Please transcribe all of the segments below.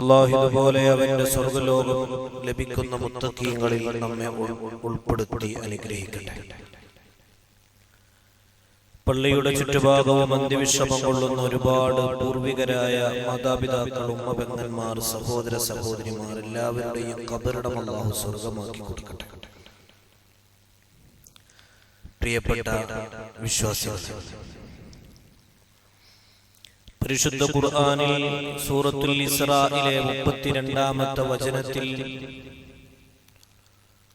അള്ളാഹു ഇതുപോലെ അവന്റെ സ്വർഗലോകം ലഭിക്കുന്ന മുത്തക്കീങ്ങളിൽ നമ്മെ ഉൾപ്പെടുത്തി അനുഗ്രഹിക്കട്ടെ. പള്ളിയുടെ ചുറ്റുഭാഗവും അന്ത്യവിശ്രമം കൊള്ളുന്ന ഒരുപാട് പൂർവികരായ മാതാപിതാക്കൾ ഉമ്മബന്ധന്മാർ സഹോദര സഹോദരിമാർ എല്ലാവരുടെയും കബറിടം അള്ളാഹു സ്വർഗമാക്കി കൊടുക്കട്ടെ. പ്രിയപ്പെട്ട വിശ്വാസികൾ പരിശുദ്ധ ഖുർആനിൽ സൂറത്തുൽ ഇസ്രായിലെ മുപ്പത്തിരണ്ടാമത്തെ വചനത്തിൽ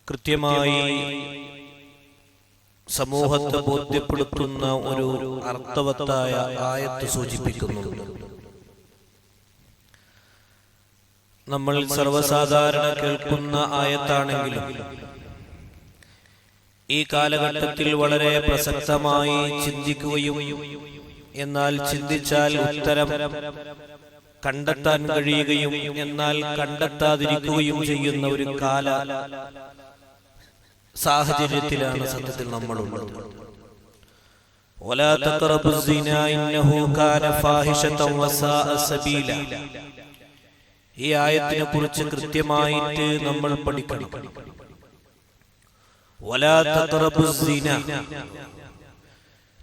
കൃത്യമായി സമൂഹത്തെ ബോധ്യപ്പെടുത്തുന്ന ഒരു അർത്ഥവത്തായ ആയത്ത് സൂചിപ്പിക്കുന്നുണ്ട്. നമ്മൾ സർവസാധാരണ കേൾക്കുന്ന ആയത്താണെങ്കിലും ഈ കാലഘട്ടത്തിൽ വളരെ പ്രസക്തമായി ചിന്തിക്കുകയും എന്നാൽ ചിന്തിച്ചാൽ ഉത്തരം കണ്ടെത്താൻ കഴിയുകയും എന്നാൽ കണ്ടെത്താതിരിക്കുകയും ചെയ്യുന്ന ഒരു കാല സാഹചര്യത്തിലാണ് സത്യത്തിൽ നമ്മളുള്ളത്. ഈ ആയത്തിനെ കുറിച്ച് കൃത്യമായിട്ട് നമ്മൾ പഠിക്കണം.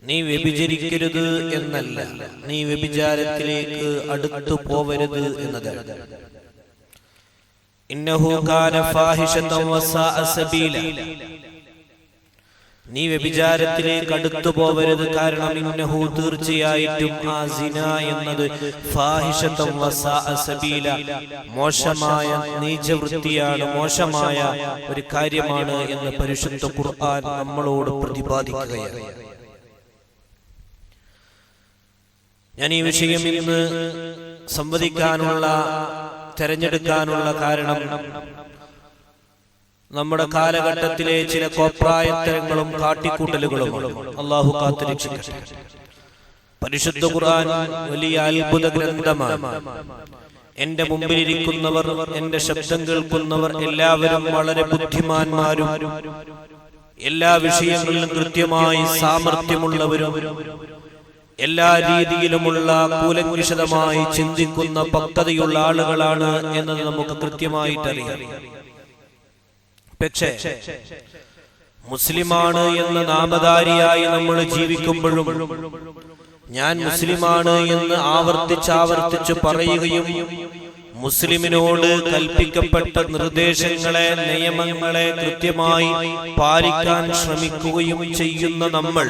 നീ വ്യഭിചരിക്കരുത് എന്നല്ല. നീ വ്യഭിചാരത്തിലേക്ക് അടുത്തു പോവരുത് എന്നതാണ് നീ വ്യഭിചാരത്തിലേക്ക് അടുത്തു പോവരുത് കാരണം ഇന്നഹു തീർച്ചയായിട്ടും ആ സിന എന്നത് മോശമായ നീചവൃത്തിയാണ് മോശമായ ഒരു കാര്യമാണ് എന്ന് പരിശുദ്ധ ഖുർആൻ നമ്മളോട് പ്രതിപാദിക്കുകയാണ്. ഞാൻ ഈ വിഷയം ഇന്ന് സംവദിക്കാനുള്ള തെരഞ്ഞെടുക്കാനുള്ള കാരണം നമ്മുടെ കാലഘട്ടത്തിലെ ചില കോപ്രായത്തരങ്ങളും കാട്ടിക്കൂട്ടലുകളും അള്ളാഹു കാത്തുരക്ഷിക്കട്ടെ. പരിശുദ്ധ ഖുർആൻ വലിയ അത്ഭുത ഗ്രന്ഥമാണ്. എന്റെ മുമ്പിലിരിക്കുന്നവർ എന്റെ ശബ്ദം കേൾക്കുന്നവർ എല്ലാവരും വളരെ ബുദ്ധിമാന്മാരും എല്ലാ വിഷയങ്ങളിലും കൃത്യമായി സാമർഥ്യമുള്ളവരും എല്ലാ രീതിയിലുമുള്ള കൂലങ്കുശതമായി ചിന്തിക്കുന്ന പക്വതയുള്ള ആളുകളാണ് എന്നത് നമുക്ക് കൃത്യമായിട്ട് അറിയാം. പക്ഷേ മുസ്ലിമാണ് എന്ന നാമധാരിയായി നമ്മൾ ജീവിക്കുമ്പോഴും ഞാൻ മുസ്ലിമാണ് എന്ന് ആവർത്തിച്ചാവർത്തിച്ച് പറയുകയും മുസ്ലിമിനോട് കൽപ്പിക്കപ്പെട്ട നിർദ്ദേശങ്ങളെ നിയമങ്ങളെ കൃത്യമായി പാലിക്കാൻ ശ്രമിക്കുകയും ചെയ്യുന്ന നമ്മൾ.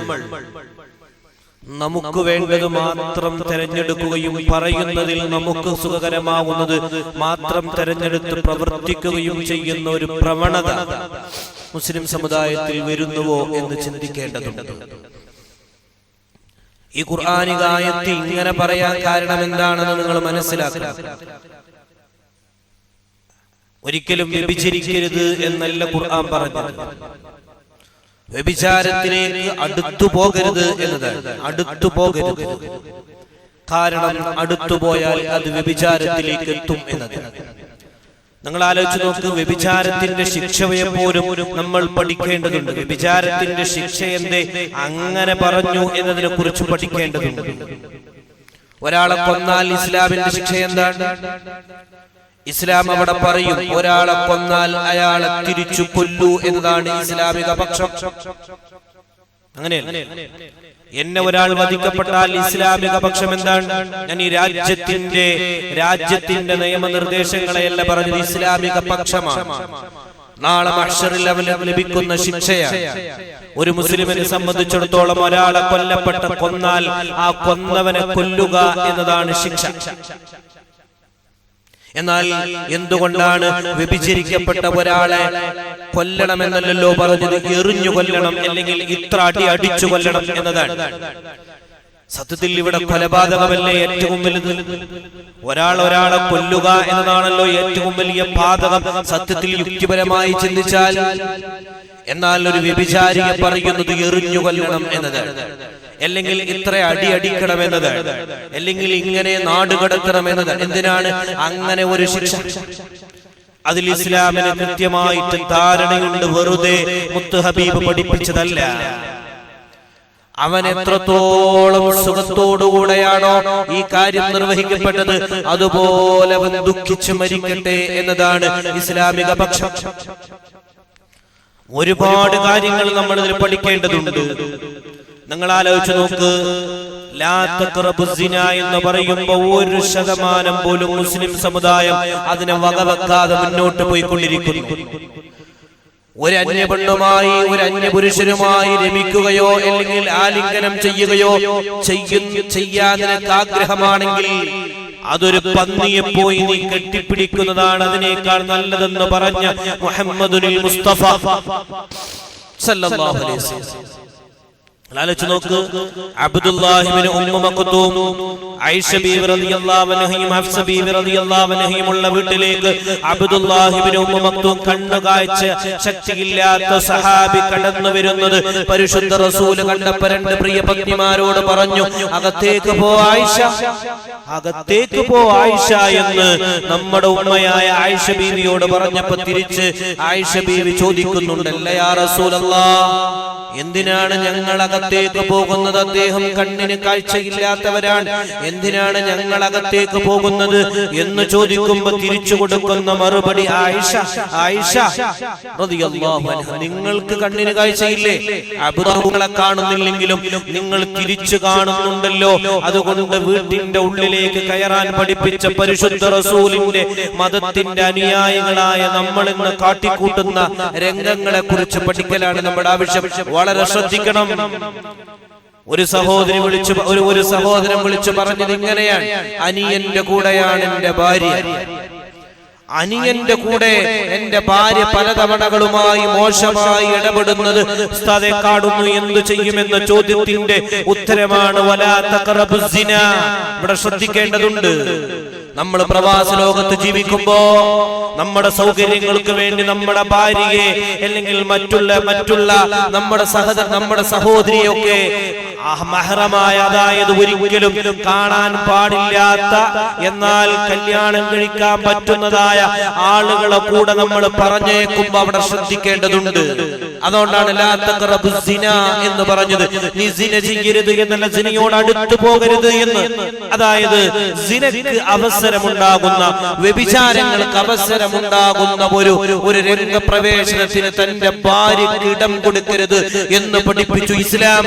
നമുക്ക് വേണ്ടത് മാത്രം തെരഞ്ഞെടുക്കുകയും പറയുന്നതിൽ നമുക്ക് സുഖകരമാവുന്നത് മാത്രം തെരഞ്ഞെടുത്ത് പ്രവർത്തിക്കുകയും ചെയ്യുന്ന ഒരു പ്രവണത മുസ്ലിം സമുദായത്തിൽ വരുന്നുവോ എന്ന് ചിന്തിക്കേണ്ടതുണ്ട്. ഈ ഖുർആാനികായത്തിൽ ഇങ്ങനെ പറയാൻ കാരണം എന്താണെന്ന് നിങ്ങൾ മനസ്സിലാക്കുക ഒരിക്കലും വ്യഭിചരിക്കരുത് എന്നല്ല ഖുർആൻ പറഞ്ഞത്. വ്യഭിചാരത്തിലേക്ക് അടുത്തു പോകരുത് എന്നത് അടുത്തു പോകരുത്. കാരണം അടുത്തു പോയാൽ അത് വ്യഭിചാരത്തിലേക്ക് എത്തും എന്നത് നിങ്ങൾ ആലോചിച്ച് നോക്ക് വ്യഭിചാരത്തിന്റെ ശിക്ഷയെ പോലും നമ്മൾ പഠിക്കേണ്ടതുണ്ട്. വ്യഭിചാരത്തിന്റെ ശിക്ഷ എന്തേ അങ്ങനെ പറഞ്ഞു എന്നതിനെ കുറിച്ച് പഠിക്കേണ്ടതുണ്ട്. ഒരാളെ കൊന്നാൽ ഇസ്ലാമിന്റെ ശിക്ഷ എന്താണ് ഇസ്ലാം അവിടെ പറയും ഒരാളെ കൊന്നാൽ അയാളെ തിരിച്ചു കൊല്ലു എന്നതാണ് ഇസ്ലാമിക പക്ഷം. അങ്ങനെ എന്നെ ഒരാൾ വധിക്കപ്പെട്ടാൽ ഇസ്ലാമിക പക്ഷം എന്താണ്? ഞാൻ ഈ രാജ്യത്തിന്റെ രാജ്യത്തിന്റെ നിയമനിർദ്ദേശങ്ങളെയല്ല പറഞ്ഞത് ഇസ്ലാമിക പക്ഷമാണ്. നാളെ മഷറിൽ അവൻ ലഭിക്കുന്ന ശിക്ഷയാണ്. ഒരു മുസ്ലിമിനെ സംബന്ധിച്ചിടത്തോളം ഒരാളെ കൊല്ലപ്പെട്ട കൊന്നാൽ ആ കൊന്നവനെ കൊല്ലുക എന്നതാണ് ശിക്ഷ. എന്നാൽ എന്തുകൊണ്ടാണ് വ്യഭിചരിക്കപ്പെട്ട ഒരാളെ കൊല്ലണമെന്നല്ലോ പറഞ്ഞത്? എറിഞ്ഞു കൊല്ലണം അല്ലെങ്കിൽ ഇത്ര അടി അടിച്ചു കൊല്ലണം എന്നതാണ്. സത്യത്തിൽ ഇവിടെ കൊലപാതകമല്ലേ ഏറ്റവും വലുത്? ഒരാൾ ഒരാളെ കൊല്ലുക എന്നതാണല്ലോ ഏറ്റവും വലിയ പാതകം. സത്യത്തിൽ യുക്തിപരമായി ചിന്തിച്ചാൽ എന്നാൽ ഒരു വ്യഭിചാരിയെ പറയുന്നത് എറിഞ്ഞു കൊല്ലണം എന്നതാണ്. അല്ലെങ്കിൽ ഇത്ര അടി അടിക്കണം എന്നതാണ് അല്ലെങ്കിൽ ഇങ്ങനെ നാട് കടക്കണമെന്നത് എന്തിനാണ് അങ്ങനെ ഒരു ശിക്ഷ? അതിൽ ഇസ്ലാമിന് കൃത്യമായിട്ട് ധാരണയുണ്ട്. വെറുതെ മുത്ത് ഹബീബ് പഠിപ്പിച്ചതല്ല. അവൻ എത്രത്തോളം സുഖത്തോടുകൂടെയാണോ ഈ കാര്യം നിർവഹിക്കപ്പെട്ടത് അതുപോലെ അവൻ ദുഃഖിച്ചു മരിക്കട്ടെ എന്നതാണ് ഇസ്ലാമിക പക്ഷം. ഒരുപാട് കാര്യങ്ങൾ നമ്മൾ ഇതിൽ പഠിക്കേണ്ടതുണ്ട്. നിങ്ങൾ ആലോചിച്ചു നോക്ക് എന്ന് പറയുമ്പോ ഒരു ശതമാനം പോലും മുസ്ലിം സമുദായം അതിനെ വകവെക്കാതെ മുന്നോട്ട് പോയിക്കൊണ്ടിരിക്കുന്നു. ഒരു അന്യ പെണ്ണുമായി ഒരു അന്യ പുരുഷനുമായി രമിക്കുകയോ അല്ലെങ്കിൽ ആലിംഗനം ചെയ്യുകയോ ചെയ്യാതിനൊക്കെ ആഗ്രഹമാണെങ്കിൽ അതൊരു പന്നിയെ പോയി നീ കെട്ടിപ്പിടിക്കുന്നതാണ് അതിനേക്കാൾ നല്ലതെന്ന് പറഞ്ഞ മുഹമ്മദുൽ മുസ്തഫ. സല്ലല്ലാഹു അലൈഹി വസല്ലം. ആലോചിച്ച് നോക്ക്. Abdullah ibn Umm Maktoum Aisha ബീവി റളിയല്ലാഹു അൻഹയും ഹഫ്സ ബീവി റളിയല്ലാഹു അൻഹയും ഉള്ള വീട്ടിലേക്ക് അബ്ദുല്ലാഹിബ്നു ഉമ്മു മക്തൂം കണ്ണുകാഴ്ച ശക്തിയില്ലാത്ത സഹാബി കടന്നു വരുന്നത് പരിശുദ്ധ റസൂൽ കണ്ടപ്പോൾ രണ്ട് പ്രിയ പത്നിമാരോട് പറഞ്ഞു അകത്തേക്ക് പോ ആയിഷ അകത്തേക്ക് പോ ആയിഷ എന്ന് നമ്മുടെ ഉമ്മയായ ആയിഷ ബീവിയോട് പറഞ്ഞപ്പോൾ തിരിച്ച് ആയിഷ ബീവി ചോദിക്കുന്നുണ്ടല്ലേ യാ റസൂലല്ലാ? എന്തിനാണ് ഞങ്ങൾ അകത്തേക്ക് പോകുന്നത്? അദ്ദേഹം കണ്ണിന് കാഴ്ചയില്ലാത്തവരാണ്. എന്തിനാണ് ഞങ്ങൾ അകത്തേക്ക് പോകുന്നത് എന്ന് ചോദിക്കുമ്പോ തിരിച്ചു കൊടുക്കുന്ന മറുപടി ആയിഷ ആയിഷ നിങ്ങൾക്ക് കണ്ണിന് കാഴ്ചയില്ലേ? അബുദാബുകളെ കാണുന്നില്ലെങ്കിലും നിങ്ങൾ തിരിച്ചു കാണുന്നുണ്ടല്ലോ. അതുകൊണ്ട് വീട്ടിന്റെ ഉള്ളിലേക്ക് കയറാൻ പഠിപ്പിച്ച പരിശുദ്ധ റസൂലിന്റെ മതത്തിന്റെ അനുയായികളായ നമ്മൾ ഇന്ന് കാട്ടിക്കൂട്ടുന്ന രംഗങ്ങളെ കുറിച്ച് പഠിക്കലാണ് നമ്മുടെ ആവശ്യം. വളരെ ശ്രദ്ധിക്കണം. ഒരു സഹോദരി വിളിച്ചു ഒരു ഒരു സഹോദരൻ വിളിച്ചു പറഞ്ഞത് ഇങ്ങനെയാണ്. അനിയന്റെ കൂടെയാണ് എന്റെ ഭാര്യ. അനിയന്റെ കൂടെ എന്റെ ഭാര്യ പലതവണകളുമായി മോശമായി ഇടപെടുന്നത് ഉസ്താദെ കാണുന്നു. എന്തു ചെയ്യുമെന്ന ചോദ്യത്തിന്റെ ഉത്തരമാണ്. ഇവിടെ ശ്രദ്ധിക്കേണ്ടതുണ്ട്. നമ്മൾ പ്രവാസ ലോകത്ത് ജീവിക്കുമ്പോ നമ്മുടെ സൗകര്യങ്ങൾക്ക് വേണ്ടി നമ്മുടെ ഭാര്യയെ അല്ലെങ്കിൽ മറ്റുള്ള മറ്റുള്ള നമ്മുടെ സഹോദ നമ്മുടെ സഹോദരിയൊക്കെ മഹറമായ അതായത് ഒരിക്കലും കാണാൻ പാടില്ലാത്ത എന്നാൽ കല്യാണം കഴിക്കാൻ പറ്റുന്നതായ ആളുകളെ കൂടെ നമ്മൾ പറഞ്ഞേക്കുമ്പോ അവിടെ ശ്രദ്ധിക്കേണ്ടതുണ്ട്. അതുകൊണ്ടാണ് എന്ന് പറഞ്ഞത്. നീ സിന ചെയ്യരുത് എന്നല്ല സിനയോട് അടുത്ത് പോകരുത് എന്ന്. അതായത് അവസരമുണ്ടാകുന്ന വ്യഭിചാരങ്ങൾക്ക് അവസരമുണ്ടാകുന്ന ഒരു ഒരു രംഗപ്രവേശനത്തിന് തന്റെ ഭാര്യക്ക് ഇടം കൊടുക്കരുത് എന്ന് പഠിപ്പിച്ചു ഇസ്ലാം.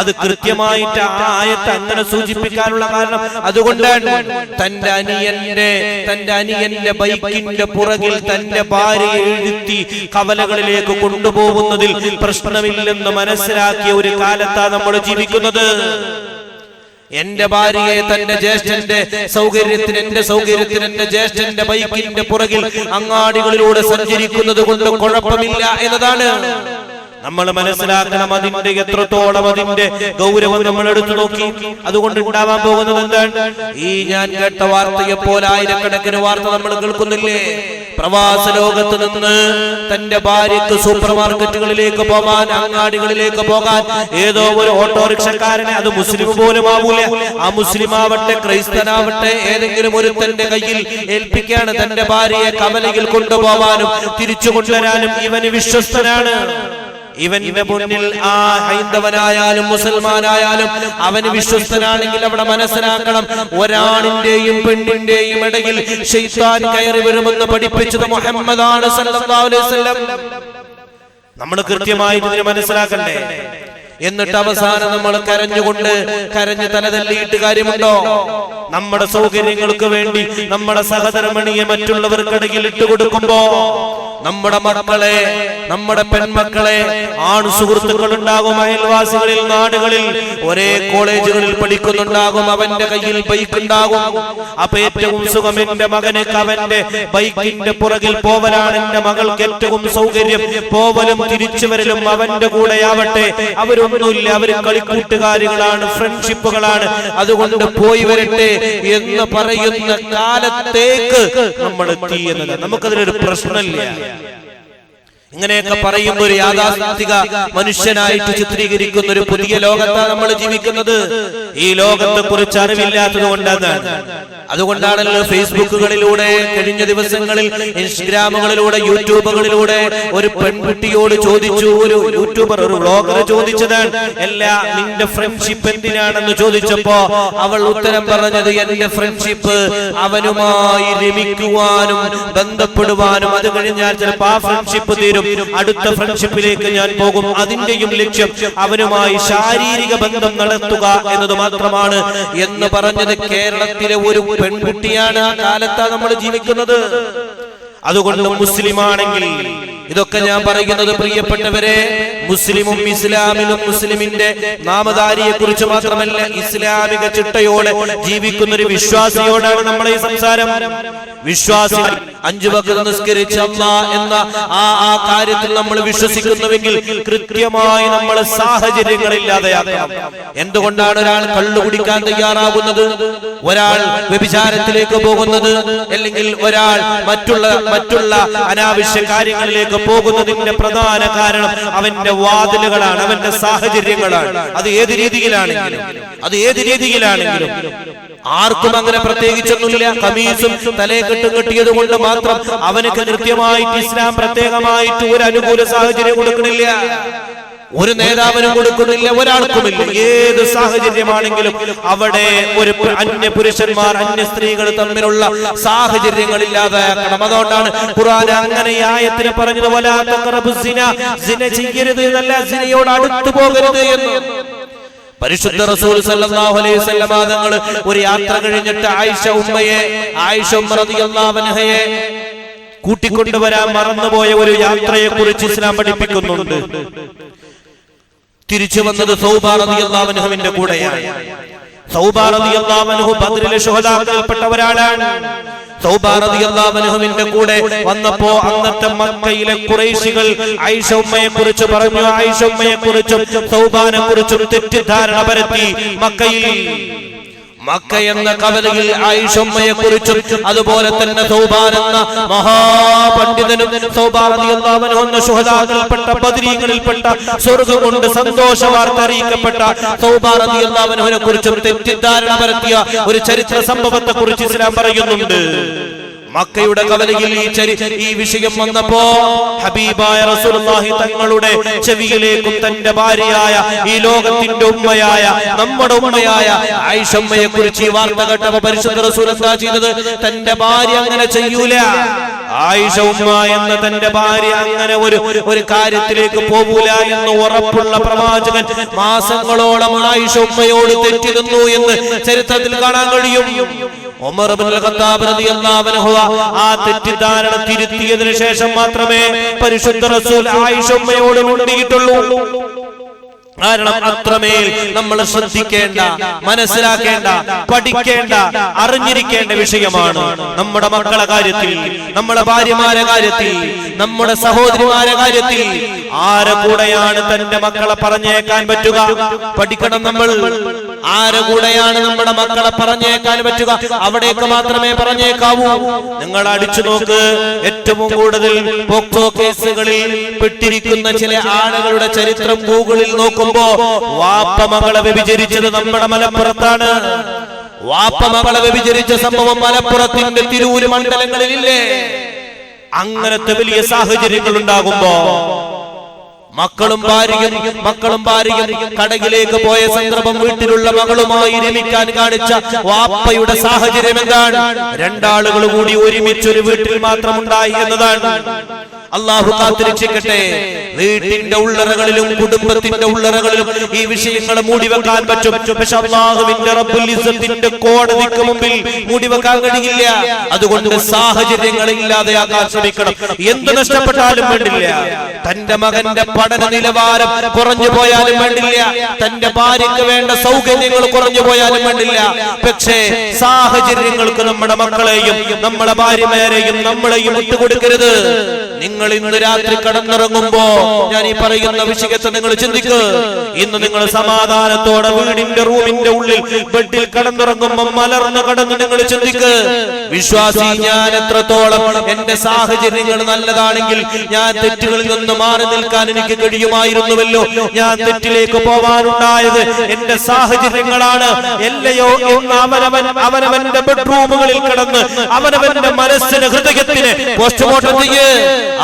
അത് കൃത്യമായിട്ട് ആ ആയത്ത് അങ്ങനെ സൂചിപ്പിക്കാനുള്ള കാരണം അതുകൊണ്ടാണ് തന്റെ അനിയന്റെ തന്റെ അനിയന്റെ ബൈക്കിന്റെ പുറകിൽ തന്റെ ഭാര്യയെ എഴുത്തി കവലകളിലേക്ക് കൊണ്ടുപോകുന്നതിൽ പ്രശ്നമില്ലെന്ന് മനസ്സിലാക്കിയ ഒരു കാലത്താണ് നമ്മൾ ജീവിക്കുന്നത്. എന്റെ ഭാര്യയെ തന്റെ ജ്യേഷ്ഠന്റെ സൗകര്യത്തിന് എന്റെ സൗകര്യത്തിന് എന്റെ ജ്യേഷ്ഠന്റെ ബൈക്കിന്റെ പുറകിൽ അങ്ങാടികളിലൂടെ സഞ്ചരിക്കുന്നത് കൊണ്ട് കുഴപ്പമില്ല എന്നതാണ്. നമ്മൾ മനസ്സിലാക്കണം അതിന്റെ എത്രത്തോളം അതിന്റെ ഗൗരവം നമ്മൾ എടുത്തു നോക്കി. അതുകൊണ്ട് ഉണ്ടാവാൻ പോകുന്നത് എന്താണ്? ഈ ഞാൻ കേട്ട വാർത്തയെ ആയിരക്കണക്കിന് വാർത്ത നമ്മൾ കേൾക്കുന്നില്ലേ? പ്രവാസ ലോകത്ത് നിന്ന് തന്റെ ഭാര്യക്ക് സൂപ്പർ മാർക്കറ്റുകളിലേക്ക് പോകാൻ അങ്ങാടികളിലേക്ക് പോകാൻ. ഏതോ ഒരു ഓട്ടോറിക്ഷക്കാരനെ അത് മുസ്ലിം പോലും ആവൂല. ആ മുസ്ലിം ആവട്ടെ ക്രൈസ്തനാവട്ടെ ഏതെങ്കിലും ഒരു തന്റെ കയ്യിൽ ഏൽപ്പിക്കാണ് തന്റെ ഭാര്യയെ കമലയിൽ കൊണ്ടുപോവാനും തിരിച്ചു കൊണ്ടുവരാനും ഇവന് വിശ്വസ്തനാണ്. ഇവന്റെ മുന്നിൽ ആ ഹൈന്ദവനായാലും മുസൽമാനായാലും അവന് വിശ്വസ്തനാണെങ്കിൽ അവിടെ മനസ്സിലാക്കണം. ഒരാണിന്റെയും പെണ്ണിന്റെയും ഇടയിൽ ഷെയ്ത്താൻ കയറി വരുമെന്ന് പഠിപ്പിച്ചത് മുഹമ്മദാണ് നമ്മൾ കൃത്യമായി ഇതിനെ മനസ്സിലാക്കണ്ടേ? എന്നിട്ട് അവസാനം നമ്മൾ കരഞ്ഞുകൊണ്ട് കരഞ്ഞ് തലതല്ലിയിട്ട് കാര്യമുണ്ടോ? നമ്മുടെ സൗകര്യങ്ങൾക്ക് വേണ്ടി നമ്മുടെ സഹധർമ്മിണിയെ മറ്റുള്ളവർക്കിടയിൽ ഇട്ടുകൊടുക്കുമ്പോ നമ്മുടെ മക്കളെ നമ്മുടെ പെൺമക്കളെ ആണ് സുഹൃത്തുക്കൾ ഉണ്ടാകും അയൽവാസികളിൽ നാടുകളിൽ ഒരേ കോളേജുകളിൽ പഠിക്കുന്നുണ്ടാകും അവന്റെ കയ്യിൽ ബൈക്ക് ഉണ്ടാകും അപ്പൊ ഏറ്റവും സുഖം എന്റെ മകന് അവന്റെ ബൈക്കിന്റെ പുറകിൽ പോവലാണ് എന്റെ മകൾക്ക് ഏറ്റവും സൗകര്യം. പോവലും തിരിച്ചു വരലും അവന്റെ കൂടെയാവട്ടെ. അവരൊന്നുമില്ല അവർ കളിക്കൂട്ടുകാരികളാണ് ഫ്രണ്ട്ഷിപ്പുകളാണ്. അതുകൊണ്ട് പോയി വരട്ടെ എന്ന് പറയുന്ന കാലത്തേക്ക് നമ്മൾ എത്തി നമുക്കതിലൊരു പ്രശ്നമില്ല. ഇങ്ങനെയൊക്കെ പറയുമ്പോൾ ഒരു യാഥാസ്ഥിക മനുഷ്യനായിട്ട് ചിത്രീകരിക്കുന്ന ഒരു പുതിയ ലോകത്താണ് നമ്മൾ ജീവിക്കുന്നത്. ഈ ലോകത്തെ കുറിച്ച് അറിവില്ലാത്തത് കൊണ്ടാണ് അതുകൊണ്ടാണല്ലോ ഫേസ്ബുക്കുകളിലൂടെ കഴിഞ്ഞ ദിവസങ്ങളിൽ ഇൻസ്റ്റഗ്രാമുകളിലൂടെ യൂട്യൂബുകളിലൂടെ ഒരു പെൺകുട്ടിയോട് ചോദിച്ചു ഒരു യൂട്യൂബർ ഒരു ബ്ലോഗർ ചോദിച്ചതാണ് എല്ലാ നിന്റെ ഫ്രണ്ട്ഷിപ്പ് എന്തിനാണെന്ന് ചോദിച്ചപ്പോ അവൾ ഉത്തരം പറഞ്ഞത് എന്റെ ഫ്രണ്ട്ഷിപ്പ് അവനുമായി രമിക്കുവാനും ബന്ധപ്പെടുവാനും അത് കഴിഞ്ഞാൽ ചിലപ്പോ ആ ഫ്രണ്ട്ഷിപ്പ് തീരും. അടുത്ത ഫ്രണ്ട്ഷിപ്പിലേക്ക് ഞാൻ പോകും. അതിന്റെയും ലക്ഷ്യം അവനുമായി ശാരീരിക ബന്ധം നടത്തുക എന്നത് മാത്രമാണ് എന്ന് പറഞ്ഞത് കേരളത്തിലെ ഒരു പെൺകുട്ടിയാണ് ആ കാലത്താ നമ്മൾ ജീവിക്കുന്നത്. അതുകൊണ്ട് മുസ്ലിമാണെങ്കിൽ ഇതൊക്കെ ഞാൻ പറയുന്നത് പ്രിയപ്പെട്ടവരെ മുസ്ലിമും ഇസ്ലാമിലും മുസ്ലിമിന്റെ നാമധാരിയെ കുറിച്ച് മാത്രമല്ല ഇസ്ലാമിക ചിട്ടയോടെ ജീവിക്കുന്ന ഒരു വിശ്വാസിയോടാണ് നമ്മളെ ഈ സംസാരം. വിശ്വാസി അഞ്ചു വക്ത നിസ്കരിച്ച എന്ന ആ ആ കാര്യത്തിൽ നമ്മൾ വിശ്വസിക്കുന്നുവെങ്കിൽ കൃത്യമായി നമ്മൾ സാഹചര്യങ്ങളില്ലാതെയാക്കണം എന്തുകൊണ്ടാണ് ഒരാൾ കള്ളു കുടിക്കാൻ തയ്യാറാകുന്നത് ഒരാൾ വ്യഭിചാരത്തിലേക്ക് പോകുന്നത് അല്ലെങ്കിൽ ഒരാൾ മറ്റുള്ള മറ്റുള്ള അനാവശ്യ കാര്യങ്ങളിലേക്ക് പോകുന്നതിന്റെ പ്രധാന കാരണം അവന്റെ വാതിലുകളാണ് അവന്റെ സാഹചര്യങ്ങളാണ്. അത് ഏത് രീതിയിലാണെങ്കിലും അത് ഏത് രീതിയിലാണെങ്കിലും ആർക്കും അങ്ങനെ പ്രത്യേകിച്ചൊന്നുമില്ല. കമീസും തലയെക്കെട്ടും കെട്ടിയത് കൊണ്ട് മാത്രം അവനക്ക് കൃത്യമായിട്ട് ഇസ്ലാം പ്രത്യേകമായിട്ട് ഒരു അനുകൂല സാഹചര്യം കൊടുക്കണില്ല. ഒരു നേതാവിനും കൊടുക്കുന്നില്ല ഒരാൾക്കുമില്ല. ഏത് സാഹചര്യമാണെങ്കിലും അവിടെ ഒരു അന്യ പുരുഷന്മാർ അന്യ സ്ത്രീകൾ തമ്മിലുള്ള സാഹചര്യങ്ങൾ ഇല്ലാതെ അതുകൊണ്ടാണ് ഖുർആൻ അങ്ങനെ ആയത്തിന് പറഞ്ഞത് "വലാ തഖറബു സിന സിന ചെയ്യരുത് എന്നല്ല സിനയോട് അടുത്തു പോകരുത് എന്ന്. പരിശുദ്ധ റസൂൽ സല്ലല്ലാഹു അലൈഹി വസല്ലമ തങ്ങൾ ഒരു യാത്ര കഴിഞ്ഞിട്ട് ആയിഷ ഉമ്മയെ ആയിഷ ഉമ്മ റളിയല്ലാഹു അൻഹയെ കൂട്ടിക്കൊണ്ടുവരാൻ മറന്നുപോയ ഒരു യാത്രയെ കുറിച്ച് ഇസ്ലാം പഠിപ്പിക്കുന്നുണ്ട്. തിരിച്ചു വന്നത് സൗബാ റളിയല്ലാഹു അൻഹുവിന്റെ കൂടെയാണ്. കൂടെ വന്നപ്പോ അന്നത്തെ മക്കയിലെ ഖുറൈശികൾ ആയിഷ ഉമ്മയെ കുറിച്ച് പറഞ്ഞു. ആയിഷ ഉമ്മയെ കുറിച്ചും സൗബാനെ കുറിച്ചും തെറ്റിദ്ധാരണ പരത്തി മക്കയിൽ മക്ക എന്ന കവലയിൽ ആയിഷമ്മയെ കുറിച്ചും അതുപോലെ തന്നെ സൗബാൻ എന്ന മഹാപണ്ഡിതനും ശുഹദാക്കളിൽപ്പെട്ട ബദരീങ്ങളിൽപ്പെട്ട സ്വർഗം കൊണ്ട് സന്തോഷ വാർത്ത അറിയിക്കപ്പെട്ട അൻഹുവിനെ കുറിച്ചും തെറ്റിദ്ധാരണ പരത്തിയ ഒരു ചരിത്ര സംഭവത്തെ കുറിച്ച് ഇസ്ലാം പറയുന്നുണ്ട്. മക്കയുടെ കവലയിൽ ഈ ചരി ഈ വിഷയം വന്നപ്പോ ഹബീബായ റസൂലുള്ളാഹി തങ്ങളുടെ ചെവിയിലേക്കും തന്റെ ഭാര്യയായ ഈ ലോകത്തിന്റെ ഉമ്മയായ നമ്മുടെ ഉമ്മയായ ആയിഷമ്മയെ കുറിച്ച് ഈ വാർത്ത കേട്ടപ്പോ പരിശുദ്ധ റസൂൽ എന്താ ചെയ്തത്? തന്റെ ഭാര്യ അങ്ങനെ ചെയ്യൂല. ആയിഷ ഉമ്മ എന്ന തന്റെ ഭാര്യ അങ്ങനെ ഒരു ഒരു കാര്യത്തിലേക്ക് പോകൂല എന്ന് ഉറപ്പുള്ള പ്രവാചകൻ മാസങ്ങളോളം ആയിഷ ഉമ്മയോട് തെറ്റിരുന്നു എന്ന് ചരിത്രത്തിൽ കാണാൻ കഴിയും. ആ തെറ്റിദ്ധാരണ തിരുത്തിയതിനു ശേഷം മാത്രമേ പരിശുദ്ധ റസൂൽ ആയിഷ ഉമ്മയോട് മുണ്ടിയിട്ടുള്ളൂ. കാരണം അത്രമേൽ നമ്മൾ ശ്രദ്ധിക്കേണ്ട മനസ്സിലാക്കേണ്ട പഠിക്കേണ്ട അറിഞ്ഞിരിക്കേണ്ട വിഷയമാണ് നമ്മുടെ മക്കളെ കാര്യത്തിൽ നമ്മുടെ ഭാര്യമാരെ കാര്യത്തിൽ നമ്മുടെ സഹോദരിമാരെ കാര്യത്തിൽ. ആരെ കൂടെയാണ് തന്റെ മക്കളെ പറഞ്ഞേക്കാൻ പറ്റുക? പഠിക്കണം നമ്മൾ. ആരെ കൂടെയാണ് നമ്മുടെ മക്കളെ പറഞ്ഞേക്കാൻ പറ്റുക? അവിടേക്ക് മാത്രമേ പറഞ്ഞേക്കാവൂ. നിങ്ങൾ അടിച്ചു നോക്ക്. ഏറ്റവും കൂടുതൽ പോക്സോ കേസുകളിൽ പെട്ടിരിക്കുന്ന ചില ആളുകളുടെ ചരിത്രം ഗൂഗിളിൽ നോക്കുമ്പോ വാപ്പ മകളെ വ്യഭിചരിച്ചത് നമ്മുടെ മലപ്പുറത്താണ്. വാപ്പ മകളെ വ്യഭിചരിച്ച സംഭവം മലപ്പുറത്തിന്റെ തിരൂര് മണ്ഡലങ്ങളിലില്ലേ? അങ്ങനത്തെ വലിയ സാഹചര്യങ്ങൾ ഉണ്ടാകുമ്പോ മക്കളും ഭാര്യയും മക്കളും ഭാര്യയും കടകിലേക്ക് പോയ സന്ദർഭം വീട്ടിലുള്ള മകളുമായി രമിക്കാൻ കാണിച്ച വാപ്പയുടെ സാഹചര്യം എന്താണ്? രണ്ടാളുകൾ കൂടി ഒരുമിച്ച് ഒരു വീട്ടിൽ മാത്രം ഉണ്ടായി എന്നതാണ്. അള്ളാഹു കാത്തിരക്ഷിക്കട്ടെ വീട്ടിന്റെ ഉള്ളറകളിലും കുടുംബത്തിന്റെ ഉള്ളറകളിലും ഈ വിഷയങ്ങളെ മൂടിവെക്കാൻ പറ്റും. പക്ഷെ അള്ളാഹുവിന്റെ കോടതിക്ക് മുമ്പിൽ മൂടിവെക്കാൻ കഴിയില്ല. അതുകൊണ്ട് സാഹചര്യങ്ങൾ ഇല്ലാതെയാക്കാൻ ശ്രമിക്കണം. എന്ത് നഷ്ടപ്പെട്ടാലും വേണ്ടില്ല. തന്റെ മകന്റെ പഠന നിലവാരം കുറഞ്ഞു പോയാലും വേണ്ടില്ല. തന്റെ ഭാര്യക്ക് വേണ്ട സൗകര്യങ്ങൾ കുറഞ്ഞു പോയാലും വേണ്ടില്ല. പക്ഷേ സാഹചര്യങ്ങൾക്ക് നമ്മുടെ മക്കളെയും നമ്മുടെ ഭാര്യമാരെയും നമ്മളെയും വിട്ടുകൊടുക്കരുത് നിങ്ങൾ ഇന്ന് രാത്രി കടന്നിറങ്ങുമ്പോ ഞാൻ ഈ പറയുന്ന വിഷയത്തെ നിങ്ങൾ ചിന്തിക്ക്. ഇന്ന് നിങ്ങൾ സമാധാനത്തോടെ വീടിന്റെ റൂമിന്റെ ഉള്ളിൽ ബെഡിൽ കടന്നിറങ്ങുമ്പോ മലർന്ന് കടന്ന് നിങ്ങൾ ചിന്തിക്ക്. വിശ്വാസി ഞാൻ എത്രത്തോളം എന്റെ സാഹചര്യങ്ങൾ നല്ലതാണെങ്കിൽ ഞാൻ തെറ്റുകളിൽ നിന്ന് മാറി നിൽക്കാൻ എനിക്ക് കഴിയുമായിരുന്നുവല്ലോ. ഞാൻ തെറ്റിലേക്ക് പോവാനുണ്ടായത് എന്റെ സാഹചര്യങ്ങളാണ്. എല്ലയോ അവനവൻ അവനവന്റെ ബെഡ്റൂമുകളിൽ കിടന്ന് അവനവന്റെ മനസ്സിന് ഹൃദയത്തിന് പോസ്റ്റ്മോർട്ടം ചെയ്യ്.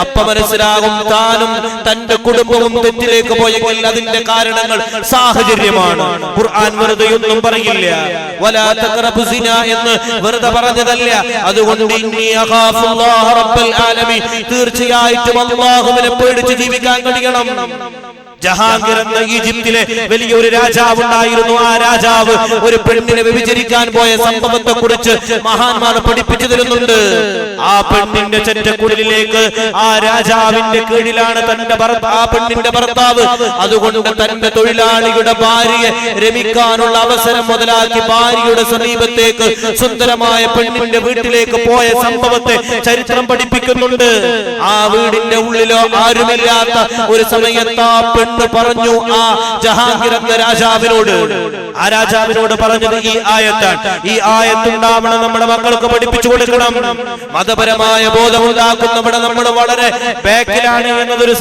അപ്പ മനസ്സിലാകും താനും തന്റെ കുടുംബവും തെറ്റിലേക്ക് പോയെങ്കിൽ അതിന്റെ കാരണങ്ങൾ സാഹചര്യമാണ്. ഖുർആൻ വെറുതെ ഒന്നും പറയില്ല എന്ന് വെറുതെ പറഞ്ഞതല്ല. അതുകൊണ്ട് തീർച്ചയായിട്ടും അല്ലാഹുവിനെ പേടിച്ച് ജീവിക്കാൻ കഴിയണം. ജഹാംഗീർ എന്ന ഈജിപ്തിലെ വലിയൊരു രാജാവ് ഉണ്ടായിരുന്നു ആ രാജാവ് ഒരു പെണ്ണിനെ വ്യഭിചരിക്കാൻ പോയ സംഭവത്തെ കുറിച്ച് മഹാന്മാർ പഠിപ്പിച്ചു തരുന്നുണ്ട് ആ പെണ്ണിന്റെ ചെറ്റക്കുടലിലേക്ക് ആ രാജാവിന്റെ കീഴിലാണ് തന്റെ ആ പെണ്ണിന്റെ ഭർത്താവ്. അതുകൊണ്ട് തന്റെ തൊഴിലാളിയുടെ ഭാര്യയെ രമിക്കാനുള്ള അവസരം മുതലാക്കി ഭാര്യയുടെ സമീപത്തേക്ക് സുന്ദരമായ പെണ്ണിന്റെ വീട്ടിലേക്ക് പോയ സംഭവത്തെ ചരിത്രം പഠിപ്പിക്കുന്നുണ്ട്. ആ വീടിന്റെ ഉള്ളിലോ ആരുമില്ലാത്ത ഒരു സമയത്ത് ആ പെണ്ണ് പറഞ്ഞു ആ ജഹാംഗീർ എന്ന രാജാവിനോട്. ആ രാജാവിനോട് പറഞ്ഞത് ഈ ആയത്താണ്. ഈ ആയത്തുണ്ടാവണം നമ്മുടെ മക്കൾക്ക് പഠിപ്പിച്ചു കൊടുക്കണം. മതപരമായ ബോധമുണ്ടാക്കുന്നവിടെ നമ്മൾ വളരെ ബാക്കിലാണ് എന്നതൊരു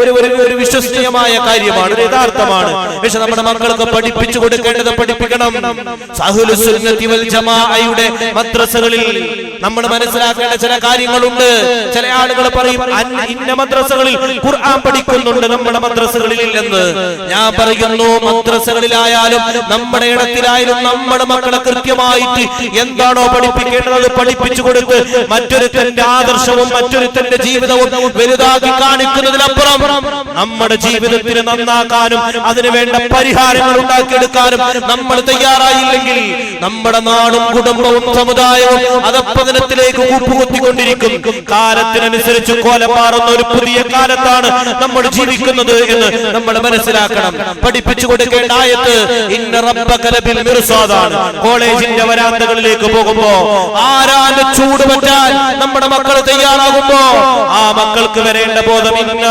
ഒരു ഒരു വിശ്വസനീയമായ കാര്യമാണ് ഒരു യഥാർത്ഥമാണ്. പക്ഷെ നമ്മുടെ മക്കൾക്ക് പഠിപ്പിച്ചു കൊടുക്കേണ്ടത് പഠിപ്പിക്കണം. ജമാഅയുടെ മദ്രസകളിൽ നമ്മൾ മനസ്സിലാക്കേണ്ട ചില കാര്യങ്ങളുണ്ട്. ചില ആളുകൾ പറയും "അൻ- ഇന്ന മദ്രസകളിൽ ഖുർആൻ പഠിക്കുന്നുണ്ട് നമ്മുടെ മദ്രസകളിൽ ഇല്ലെന്ന് ഞാൻ പറയുന്നു മദ്രസകളിലായാലും നമ്മുടെ ഇടത്തിലായാലും നമ്മുടെ മക്കളെ കൃത്യമായിട്ട് എന്താണോ പഠിപ്പിക്കേണ്ടത് പഠിപ്പിച്ചു കൊടുത്ത് മറ്റൊരുത്തന്റെ ആദർശവും മറ്റൊരുത്തന്റെ ജീവിതവും വലുതാക്കി കാണിക്കുന്നതിനപ്പുറം നമ്മുടെ ജീവിതത്തിന് നന്നാക്കാനും അതിന് വേണ്ട പരിഹാരങ്ങൾ ഉണ്ടാക്കിയെടുക്കാനും നമ്മൾ തയ്യാറായില്ലെങ്കിൽ നമ്മുടെ നാടും കുടുംബവും സമുദായവും അതപ്പതനത്തിലേക്ക് കൂപ്പുകുത്തിക്കൊണ്ടിരിക്കും. കാലത്തിനനുസരിച്ച് കോലമാറുന്ന ഒരു പുതിയ കാലത്താണ് നമ്മൾ ജീവിക്കുന്നത് എന്ന് നമ്മൾ മനസ്സിലാക്കണം. പഠിപ്പിച്ചു കൊടുക്കേണ്ട ആയത്ത് ഇന്ന മിർസാദാണ്. കോളേജിന്റെ വരാന്തകളിലേക്ക് പോകുമ്പോ ആരാന്റെ ചൂട് പറ്റാൻ നമ്മുടെ മക്കൾ തയ്യാറാകുമ്പോ ആ മക്കൾക്ക് വരേണ്ട ബോധം ഇന്ന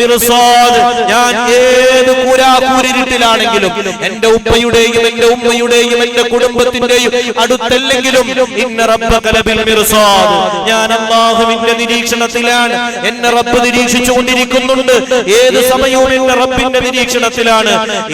മിർസാദ്. ഞാൻ ഏത് കൂരാകൂരിരുട്ടിലാണെങ്കിലും എന്റെ ഉപ്പയുടെയും എന്റെ ഉമ്മയുടെയും എന്റെ കുടുംബത്തിന്റെയും അടുത്തല്ലെങ്കിലും ഇന്ന മിർസാദ്. ഞാൻ അല്ലാഹുവിന്റെ നിരീക്ഷണത്തിലാണ് എന്നെ റബ്ബ് നിരീക്ഷിച്ചു കൊണ്ടിരിക്കുന്നുണ്ട് ഏത് സമയവും എന്റെ റബ്ബിന്റെ നിരീക്ഷണത്തിലാണ്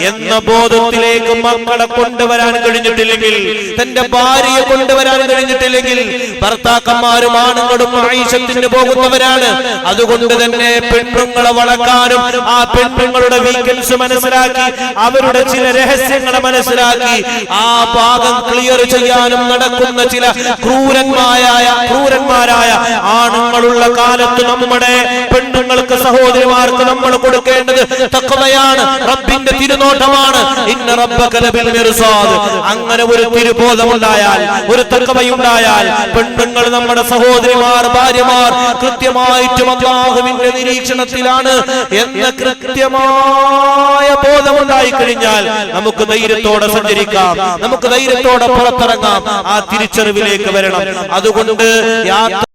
എന്ന ബോധത്തിലേക്ക് മക്കളെ കൊണ്ടുവരാൻ കഴിഞ്ഞിട്ടില്ലെങ്കിൽ തന്റെ ഭാര്യയെ കൊണ്ടുവരാൻ കഴിഞ്ഞിട്ടില്ലെങ്കിൽ ഭർത്താക്കന്മാരും ആണുങ്ങളും ആയിഷത്തിന് പോകുന്നവരാണ്. അതുകൊണ്ട് തന്നെ പെൺപെങ്ങളെ വളക്കാനും ആ പെൺപെങ്ങളുടെ വീക്കൻസ് മനസ്സിലാക്കി അവരുടെ ചില രഹസ്യങ്ങളെ മനസ്സിലാക്കി ആ ഭാഗം ക്ലിയർ ചെയ്യാനും നടക്കുന്ന ചില ക്രൂരന്മാരായ ക്രൂരന്മാരായ ആണുങ്ങളുള്ള കാലത്ത് നമ്മുടെ പെണ്ണുങ്ങൾക്ക് സഹോദരിമാർക്ക് നമ്മൾ കൊടുക്കേണ്ടത് തക്കവയാണ് റബ്ബിന്റെ തിരുനോട്ടമാണ്. ഇന്ന റബ്ബക ലബിൽ മിർസാദ്. അങ്ങനെ ഒരു തിരുബോധമുണ്ടായാൽ ഒരു തക്കവയുണ്ടായാൽ പെണ്ണുങ്ങൾ നമ്മുടെ സഹോദരിമാർ ഭാര്യമാർ കൃത്യമായിട്ടും അള്ളാഹുവിന്റെ നിരീക്ഷണത്തിലാണ്. എന്ന കൃത്യമായ ബോധമുണ്ടായി കഴിഞ്ഞാൽ നമുക്ക് ധൈര്യത്തോടെ സഞ്ചരിക്കാം നമുക്ക് ധൈര്യത്തോടെ പുറത്തിറങ്ങാം ആ തിരിച്ചറിവിലേക്ക് വരണം. അതുകൊണ്ട് യാത്ര